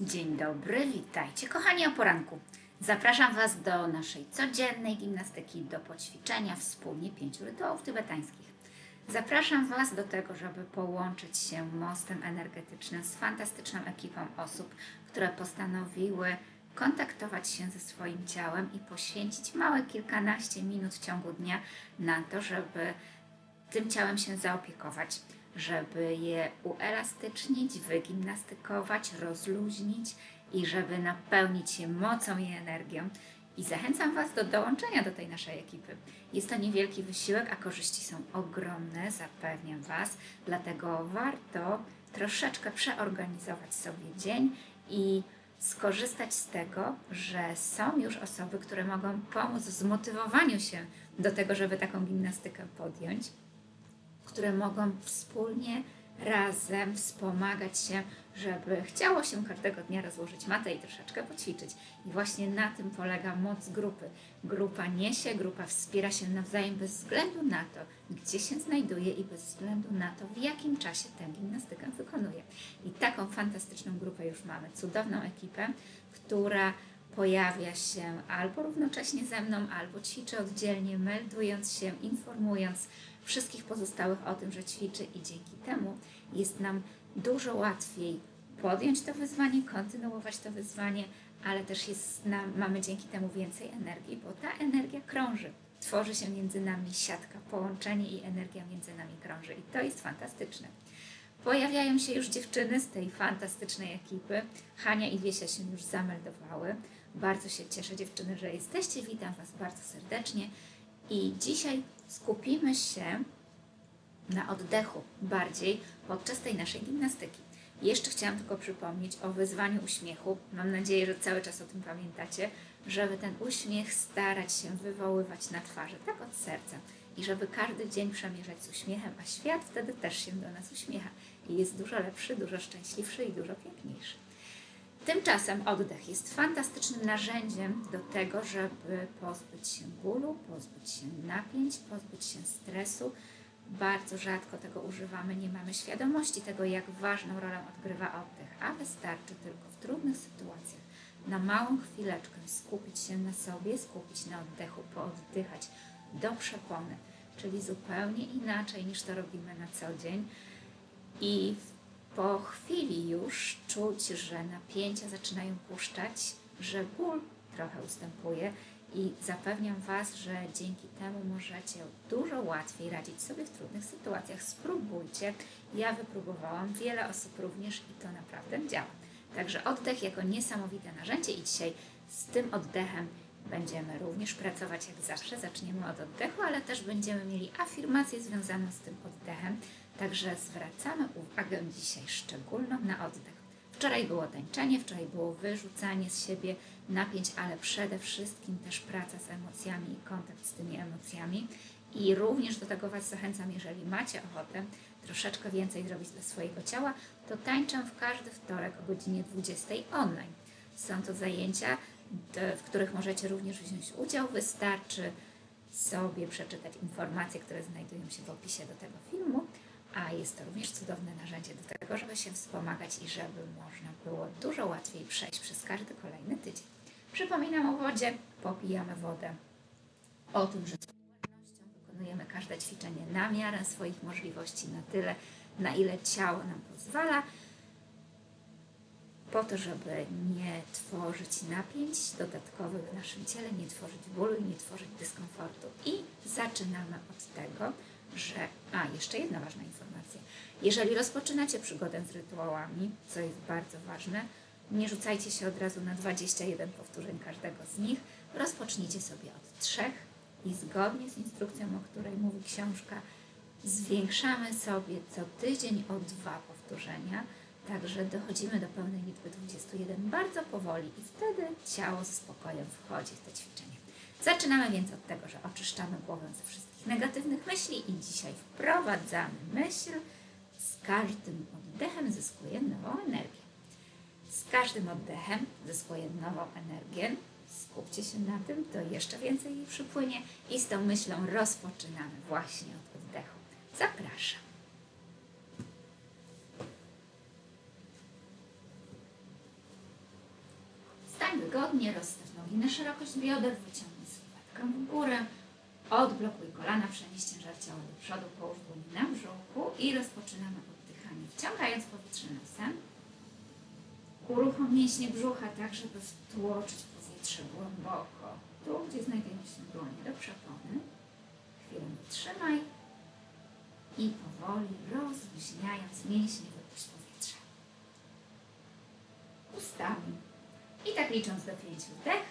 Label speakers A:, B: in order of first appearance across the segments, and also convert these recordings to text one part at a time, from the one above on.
A: Dzień dobry, witajcie kochani o poranku. Zapraszam Was do naszej codziennej gimnastyki, do poćwiczenia wspólnie pięciu rytuałów tybetańskich. Zapraszam Was do tego, żeby połączyć się mostem energetycznym z fantastyczną ekipą osób, które postanowiły kontaktować się ze swoim ciałem i poświęcić małe kilkanaście minut w ciągu dnia na to, żeby tym ciałem się zaopiekować, żeby je uelastycznić, wygimnastykować, rozluźnić i żeby napełnić je mocą i energią. I zachęcam Was do dołączenia do tej naszej ekipy. Jest to niewielki wysiłek, a korzyści są ogromne, zapewniam Was, dlatego warto troszeczkę przeorganizować sobie dzień i skorzystać z tego, że są już osoby, które mogą pomóc w zmotywowaniu się do tego, żeby taką gimnastykę podjąć które mogą wspólnie, razem wspomagać się, żeby chciało się każdego dnia rozłożyć matę i troszeczkę poćwiczyć. I właśnie na tym polega moc grupy. Grupa niesie, grupa wspiera się nawzajem bez względu na to, gdzie się znajduje i bez względu na to, w jakim czasie tę gimnastykę wykonuje. I taką fantastyczną grupę już mamy, cudowną ekipę, która pojawia się albo równocześnie ze mną, albo ćwiczy oddzielnie, meldując się, informując wszystkich pozostałych o tym, że ćwiczy i dzięki temu jest nam dużo łatwiej podjąć to wyzwanie, kontynuować to wyzwanie, ale też jest nam, mamy dzięki temu więcej energii, bo ta energia krąży. Tworzy się między nami siatka, połączenie i energia między nami krąży i to jest fantastyczne. Pojawiają się już dziewczyny z tej fantastycznej ekipy. Hania i Wiesia się już zameldowały. Bardzo się cieszę dziewczyny, że jesteście. Witam Was bardzo serdecznie. I dzisiaj skupimy się na oddechu bardziej podczas tej naszej gimnastyki. Jeszcze chciałam tylko przypomnieć o wyzwaniu uśmiechu. Mam nadzieję, że cały czas o tym pamiętacie, żeby ten uśmiech starać się wywoływać na twarzy, tak od serca. I żeby każdy dzień przemierzać z uśmiechem, a świat wtedy też się do nas uśmiecha. I jest dużo lepszy, dużo szczęśliwszy i dużo piękniejszy. Tymczasem oddech jest fantastycznym narzędziem do tego, żeby pozbyć się bólu, pozbyć się napięć, pozbyć się stresu. Bardzo rzadko tego używamy, nie mamy świadomości tego, jak ważną rolę odgrywa oddech, a wystarczy tylko w trudnych sytuacjach na małą chwileczkę skupić się na sobie, skupić na oddechu, pooddychać do przepony, czyli zupełnie inaczej niż to robimy na co dzień. I po chwili już czuć, że napięcia zaczynają puszczać, że ból trochę ustępuje i zapewniam Was, że dzięki temu możecie dużo łatwiej radzić sobie w trudnych sytuacjach. Spróbujcie. Ja wypróbowałam, wiele osób również i to naprawdę działa. Także oddech jako niesamowite narzędzie i dzisiaj z tym oddechem będziemy również pracować jak zawsze. Zaczniemy od oddechu, ale też będziemy mieli afirmację związaną z tym oddechem. Także zwracamy uwagę dzisiaj szczególną na oddech. Wczoraj było tańczenie, wczoraj było wyrzucanie z siebie napięć, ale przede wszystkim też praca z emocjami i kontakt z tymi emocjami. I również do tego Was zachęcam, jeżeli macie ochotę troszeczkę więcej zrobić dla swojego ciała, to tańczę w każdy wtorek o godzinie 20 online. Są to zajęcia, w których możecie również wziąć udział. Wystarczy sobie przeczytać informacje, które znajdują się w opisie do tego filmu jest to również cudowne narzędzie do tego, żeby się wspomagać i żeby można było dużo łatwiej przejść przez każdy kolejny tydzień. Przypominam o wodzie, popijamy wodę, o tym, że z uważnością wykonujemy każde ćwiczenie na miarę swoich możliwości, na tyle, na ile ciało nam pozwala, po to, żeby nie tworzyć napięć dodatkowych w naszym ciele, nie tworzyć bólu i nie tworzyć dyskomfortu. I zaczynamy od tego, że. A, jeszcze jedna ważna informacja. Jeżeli rozpoczynacie przygodę z rytuałami, co jest bardzo ważne, nie rzucajcie się od razu na 21 powtórzeń każdego z nich. Rozpocznijcie sobie od trzech i zgodnie z instrukcją, o której mówi książka, zwiększamy sobie co tydzień o dwa powtórzenia, także dochodzimy do pełnej liczby 21 bardzo powoli i wtedy ciało z spokojem wchodzi w te ćwiczenie. Zaczynamy więc od tego, że oczyszczamy głowę ze wszystkich negatywnych myśli i dzisiaj wprowadzamy myśl. Z każdym oddechem zyskuje nową energię. Z każdym oddechem zyskuje nową energię. Skupcie się na tym, to jeszcze więcej jej przypłynie i z tą myślą rozpoczynamy właśnie od oddechu. Zapraszam. wygodnie, rozstaw nogi na szerokość bioder, wyciągnij sylwetkę w górę, odblokuj kolana, przenieś ciężar ciała do przodu, połóż dłoń na brzuchu i rozpoczynamy oddychanie, wciągając powietrze nosem. Uruchom mięśnie brzucha tak, żeby wtłoczyć powietrze głęboko. Tu, gdzie znajdują się dłonie do przepony. Chwilę wytrzymaj i powoli rozluźniając mięśnie wypuść powietrze. Ustami. I tak licząc do pięciu wdech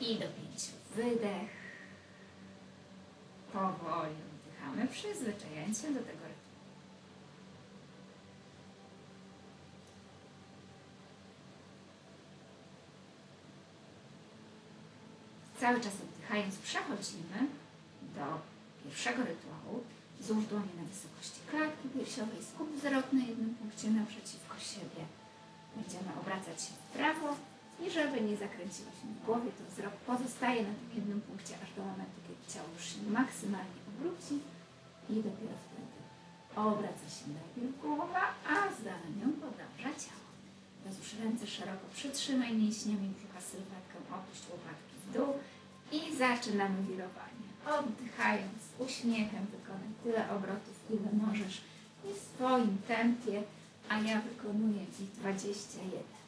A: i do pięciu wydech. Powoli oddychamy, przyzwyczajając się do tego rytmu. Cały czas oddychając przechodzimy do pierwszego rytuału. Złóż dłonie na wysokości klatki piersiowej, skup wzrok na jednym punkcie naprzeciwko siebie. Będziemy obracać się w prawo i żeby nie zakręciło się w głowie, to wzrok pozostaje na tym jednym punkcie aż do momentu, kiedy ciało już się maksymalnie obróci i dopiero wtedy obraca się najpierw głowa, a za nią podąża ciało. Rozłóż ręce szeroko, przytrzymaj mięśniami brzucha sylwetkę, opuść łopatki w dół i zaczynamy wirowanie. Oddychając z uśmiechem wykonaj tyle obrotów, ile możesz i w swoim tempie, a ja wykonuję ich 21.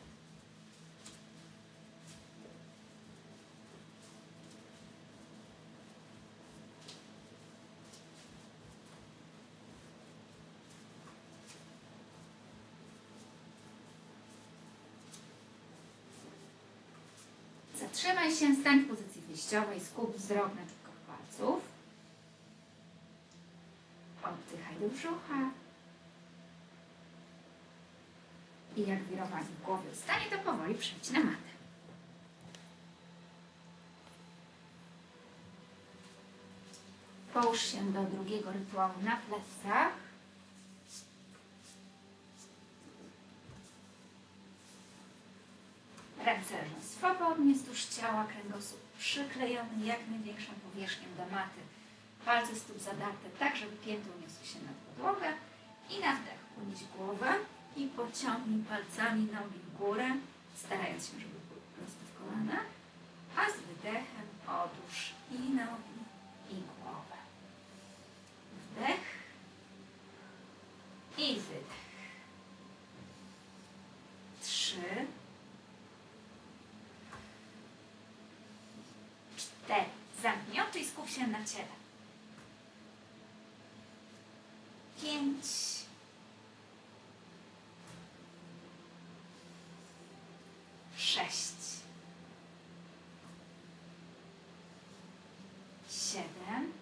A: Zatrzymaj się, stań w pozycji wyjściowej, skup wzrok na czubkach palców. Oddychaj do brzucha. I jak wirowanie w głowie ustanie, to powoli przejdź na matę. Połóż się do drugiego rytuału na plecach. Ręce leżą swobodnie wzdłuż ciała, kręgosłup przyklejony jak największą powierzchnią do maty. Palce stóp zadarte tak, żeby pięty uniosły się nad podłogę. I na wdech unieś głowę i pociągnij palcami nogi w górę, starając się, żeby były prosto w kolana. A z wydechem odłóż i nogi, i głowę. Wdech i wydech. Trzy. cztery. Zamknij oczy i skup się na ciele. Pięć. Sześć. Siedem.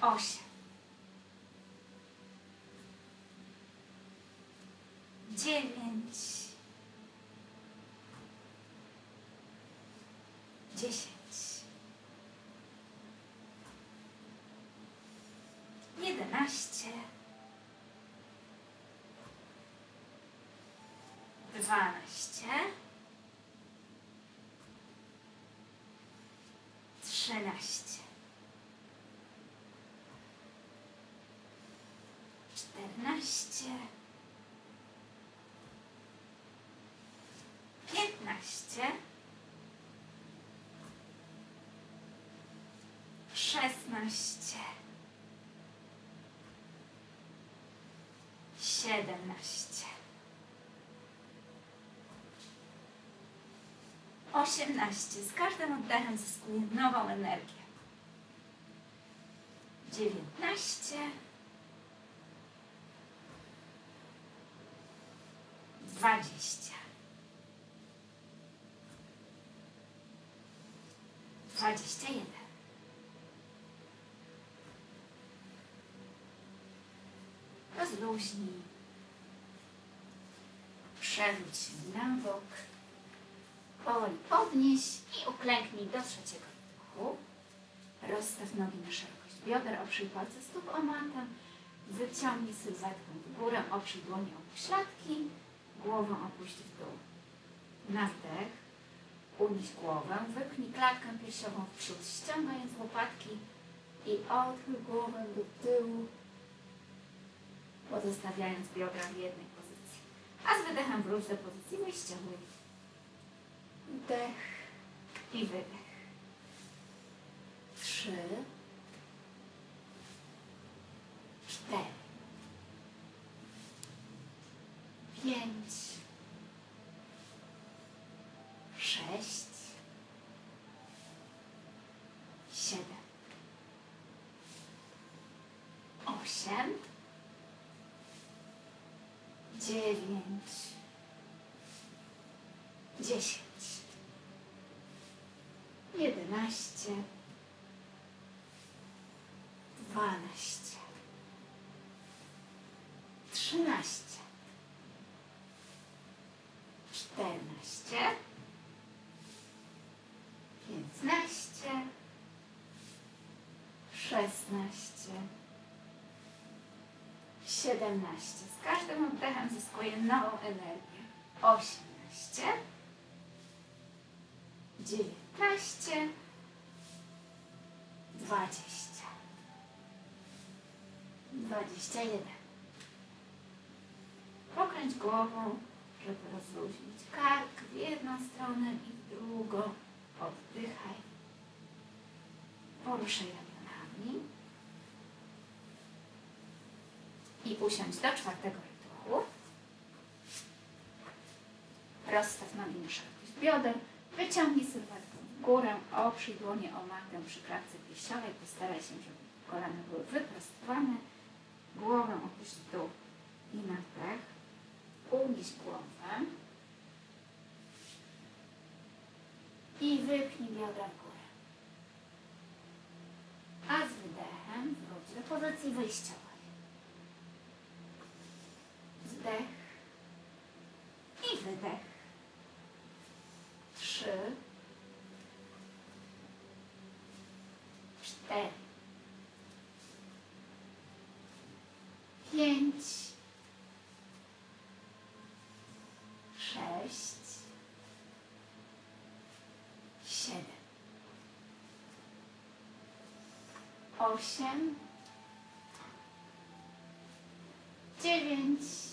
A: Osiem. Dziewięć. Dziesięć, jedenaście, dwanaście, trzynaście, czternaście, piętnaście. Szesnaście, siedemnaście, osiemnaście. Z każdym oddechem zyskuję nową energię. Dziewiętnaście, dwadzieścia. Dwadzieścia jeden. Rozluźnij. Przewróć się na bok. Powoli podnieś i uklęknij do trzeciego oddechu. Rozstaw nogi na szerokość bioder, oprzyj palce stóp o matę. Wyciągnij sylwetkę w górę, oprzyj dłonie o pośladki. Głowę opuść w dół. Na wdech unieś głowę, wypchnij klatkę piersiową w przód, ściągając łopatki i odchyl głowę do tyłu pozostawiając biodra w jednej pozycji. A z wydechem wróć do pozycji wyjściowej. Wdech i wydech. Trzy, cztery, pięć, sześć, siedem, osiem, dziewięć, dziesięć, jedenaście, dwanaście, trzynaście, czternaście, piętnaście, szesnaście, siedemnaście. Z każdym oddechem zyskuję nową energię. Osiemnaście, dziewiętnaście, dwadzieścia, dwadzieścia jeden. Pokręć głową, żeby rozluźnić kark w jedną stronę i w drugą. Oddychaj. Poruszaj ramionami. I usiądź do czwartego rytuału. Rozstaw nogi na szerokość bioder. Wyciągnij sylwetkę w górę. Oprzyj dłonie o matę przy klatce piersiowej. Postaraj się, żeby kolana były wyprostowane. Głowę opuść w dół i na wdech. Unieś głowę. I wypnij biodra w górę. A z wydechem wróć do pozycji wyjściowej. Wdech i wydech. Trzy, cztery, pięć, sześć, siedem, osiem, dziewięć,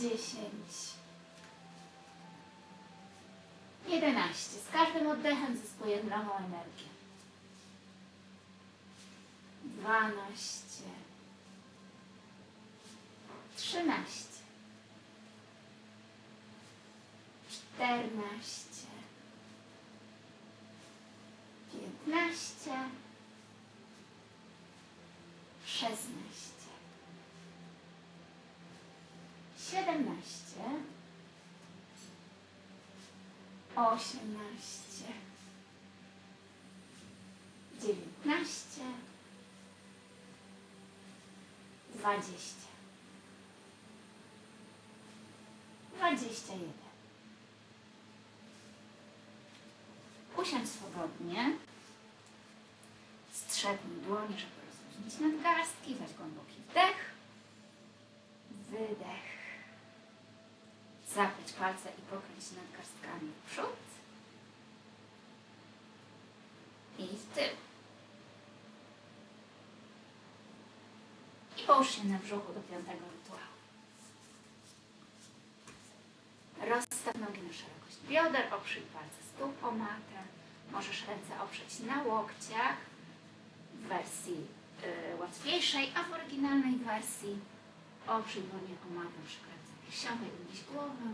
A: dziesięć, jedenaście. Z każdym oddechem zyskuję nową energię. Dwanaście, trzynaście, czternaście, piętnaście, szesnaście, siedemnaście, osiemnaście, dziewiętnaście, dwadzieścia, dwadzieścia jeden. Usiądź swobodnie. Strzepnij dłonie, żeby rozluźnić nadgarstki. Weź głęboki wdech. Wydech. Zapiąć palce i pokręć nadgarstkami w przód. I w tył. I połóż się na brzuchu do piątego rytuału. Rozstaw nogi na szerokość bioder, oprzyj palce stóp o matę. Możesz ręce oprzeć na łokciach w wersji y, łatwiejszej, a w oryginalnej wersji oprzyj dłonie o matę przy klatce piersiowej, unieś głowę,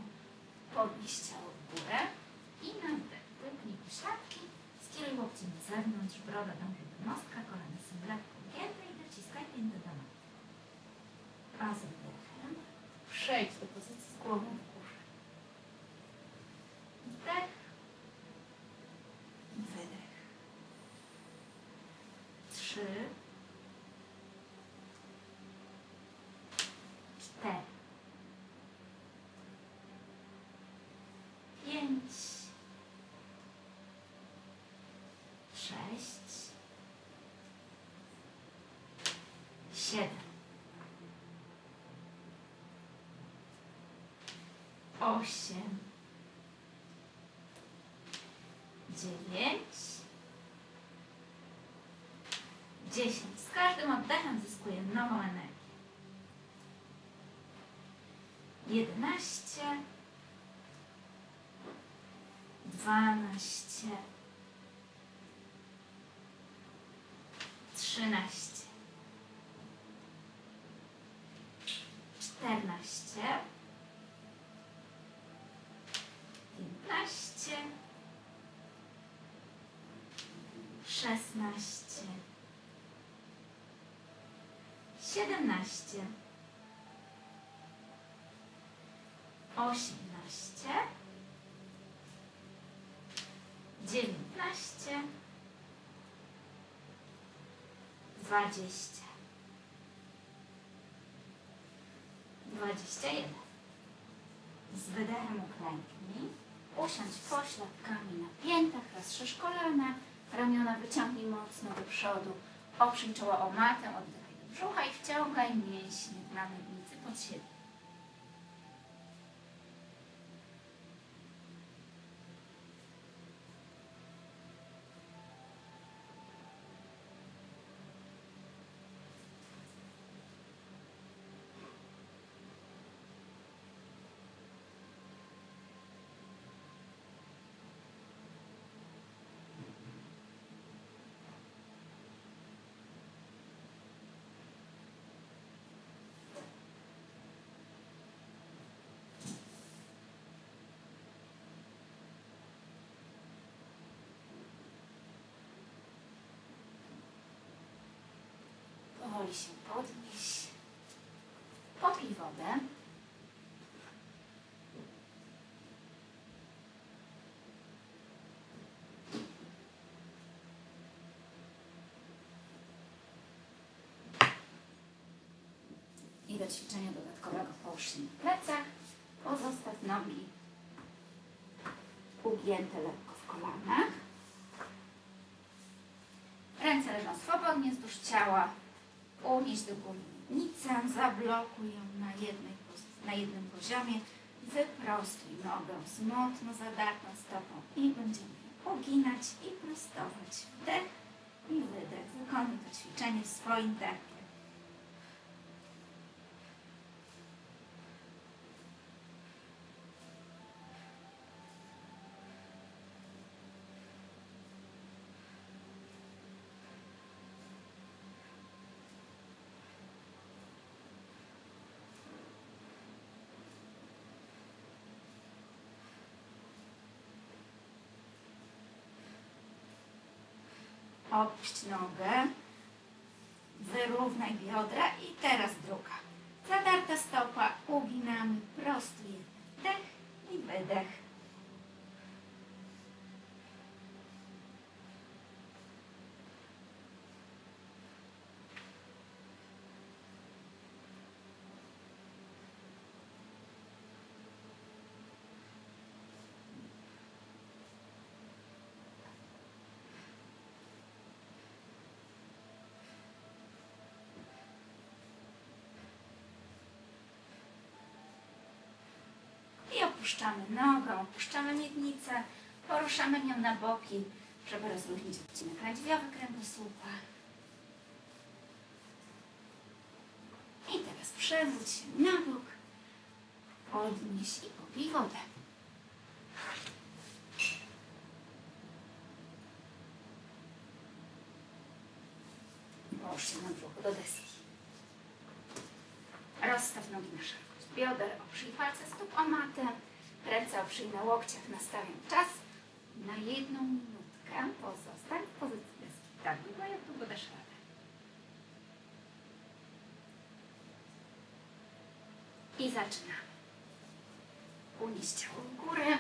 A: podnieś ciało w górę i na wdech wypnij pośladki, skieruj łokcie na zewnątrz, broda dąży do mostka, kolana są lekko ugięte i dociskaj pięty do nogi. A z wdechem przejdź do pozycji z głową w górze. Wdech. Wydech. Trzy. Cztery. Pięć. Sześć. Siedem. Osiem. dziewięć, dziesięć. Z każdym oddechem zyskuję nową energię. 11 12 13 14 15 16 17 18 19 20 21 Z wydechem uklęknij. Usiądź pośladkami na piętach, rozszerz kolana, ramiona wyciągnij mocno do przodu, oprzyj czoło o matę, oddychaj do brzucha i wciągaj mięśnie na miednicy pod siebie. Powoli się podnieś. Popij wodę. I do ćwiczenia dodatkowego połóż się na plecach. Pozostaw nogi ugięte lekko w kolanach. Ręce leżą swobodnie wzdłuż ciała. Unieś do góry miednicę, zablokuj ją na, jednej, na jednym poziomie. Wyprostuj nogę z mocno zadartą stopą i będziemy uginać i prostować. Wdech i wydech. Wykonuj to ćwiczenie w swoim tempie. Opuść nogę. Wyrównaj biodra i teraz druga. Zadarta stopa, uginamy, prostujemy. Wdech i wydech. I opuszczamy nogę, opuszczamy miednicę, poruszamy nią na boki, żeby rozluźnić odcinek lędźwiowy kręgosłupa. I teraz przewróć się na bok, podnieś i popij wodę. Połóż się na brzuchu do deski. Rozstaw nogi na szerokość bioder, oprzyj palce stóp o matę, ręce oprzyj na łokciach, nastawiam czas na jedną minutkę. Pozostań w pozycji deski tak długo, jak długo dasz radę. I zaczynamy. Unieś ciało w górę,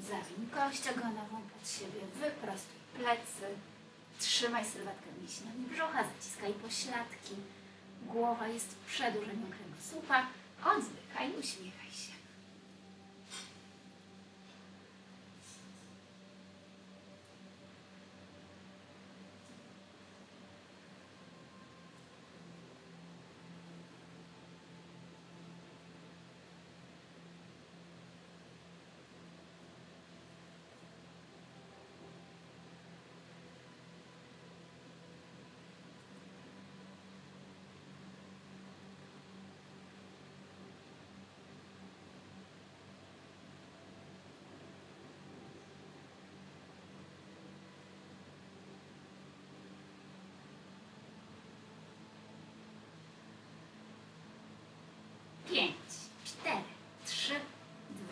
A: zawiń kość ogonową pod siebie, wyprostuj plecy, trzymaj sylwetkę mięśniami brzucha, zaciskaj pośladki. Głowa jest przedłużeniem kręgosłupa. Oddychaj, uśmiechaj się.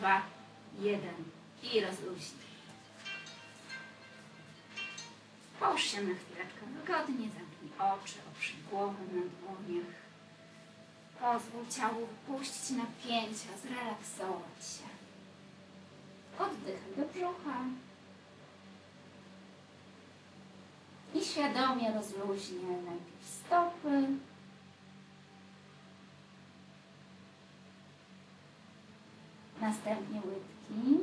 A: Dwa, jeden i rozluźnij. Połóż się na chwileczkę wygodnie, zamknij oczy, oprzyj głowę na dłoniach. Pozwól ciału wypuścić napięcia, zrelaksować się. Oddychaj do brzucha. I świadomie rozluźnię najpierw stopy. Następnie łydki.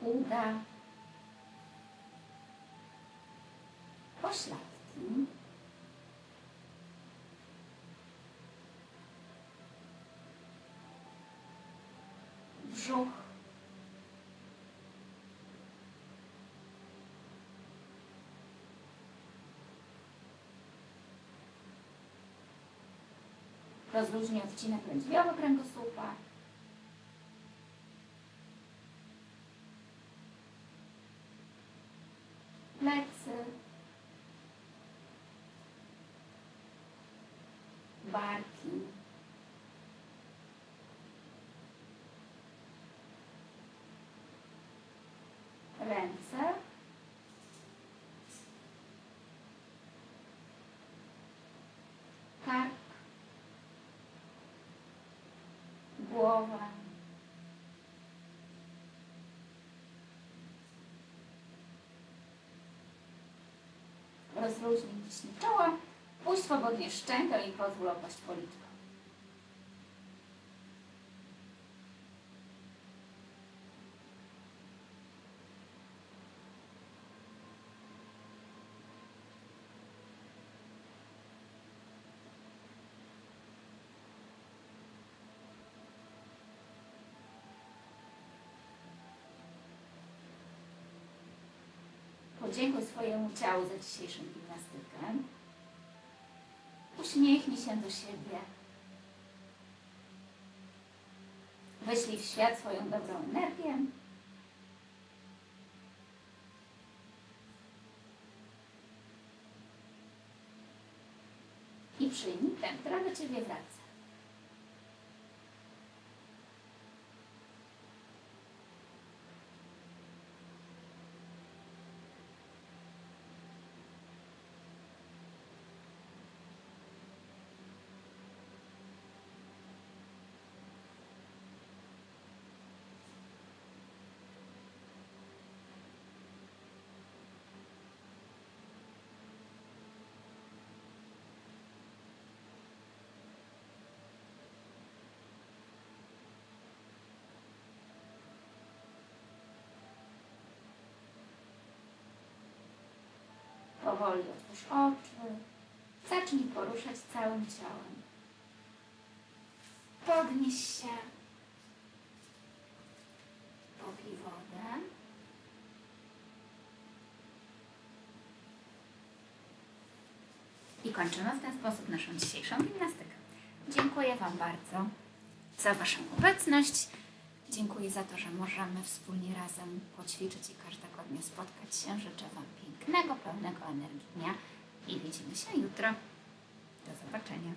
A: Uda. Pośladki. Brzuch. Rozluźnij odcinek lędźwiowy kręgosłupa. Plecy. Barki. Ręce. Kark. Głowa. Rozluźnij mięśnie czoła. Puść swobodnie szczękę i pozwól opaść policzkom. Podziękuj swojemu ciału za dzisiejszą gimnastykę. Uśmiechnij się do siebie. Wyślij w świat swoją dobrą energię. I przyjmij tę, która do Ciebie wraca. Powoli otwórz oczy. Zacznij poruszać całym ciałem. Podnieś się. Popij wodę. I kończymy w ten sposób naszą dzisiejszą gimnastykę. Dziękuję Wam bardzo za Waszą obecność. Dziękuję za to, że możemy wspólnie razem poćwiczyć i każdego dnia spotkać się. Życzę Wam pięknego, pełnego energii dnia i widzimy się jutro. Do zobaczenia.